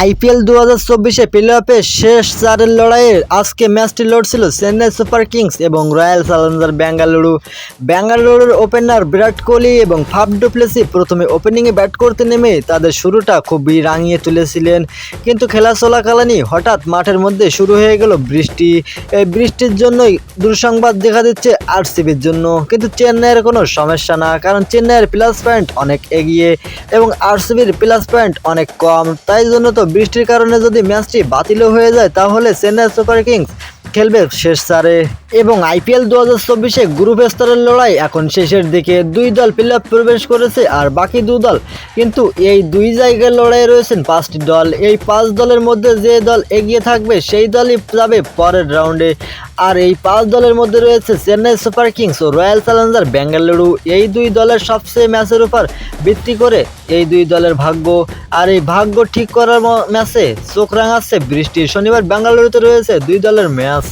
IPL দু হাজার চব্বিশে প্লে অফে শেষ চারের লড়াইয়ে আজকে ম্যাচটি লড়ছিল চেন্নাই সুপার কিংস এবং রয়্যাল চ্যালেঞ্জার বেঙ্গালুরু বেঙ্গালুরুর ওপেনার বিরাট কোহলি এবং ফাফ ডুপ্লেসি প্রথমে ওপেনিংয়ে ব্যাট করতে নেমে তাদের শুরুটা খুবই রাঙিয়ে তুলেছিলেন। কিন্তু খেলা চলাকালীনই হঠাৎ মাঠের মধ্যে শুরু হয়ে গেল বৃষ্টি। এই বৃষ্টির জন্যই দুঃসংবাদ দেখা দিচ্ছে আরসিবির জন্য। কিন্তু চেন্নাইয়ের কোনো সমস্যা না, কারণ চেন্নাইয়ের প্লাস পয়েন্ট অনেক এগিয়ে এবং আরসিবির প্লাস পয়েন্ট অনেক কম। তাই জন্য তো বৃষ্টির কারণে যদি ম্যাচটি বাতিলও হয়ে যায় তাহলে চেন্নাই সুপার কিংস খেলবে শেষ চারে। এবং আইপিএল দু হাজার চব্বিশে গ্রুপ স্তরের লড়াই এখন শেষের দিকে দুই দল প্লে প্রবেশ করেছে আর বাকি দু দল। কিন্তু এই দুই জায়গায় লড়াই রয়েছেন পাঁচটি দল। এই পাঁচ দলের মধ্যে যে দল এগিয়ে থাকবে, সেই দলই যাবে পরের রাউন্ডে। আর এই পাঁচ দলের মধ্যে রয়েছে চেন্নাই সুপার কিংস ও রয়্যাল চ্যালেঞ্জার বেঙ্গালুরু। এই দুই দলের সবচেয়ে ম্যাচের উপর ভিত্তি করে এই দুই দলের ভাগ্য। আর এই ভাগ্য ঠিক করার ম্যাচে চোখ রাঙাচ্ছে বৃষ্টি। শনিবার বেঙ্গালুরুতে রয়েছে দুই দলের ম্যাচ।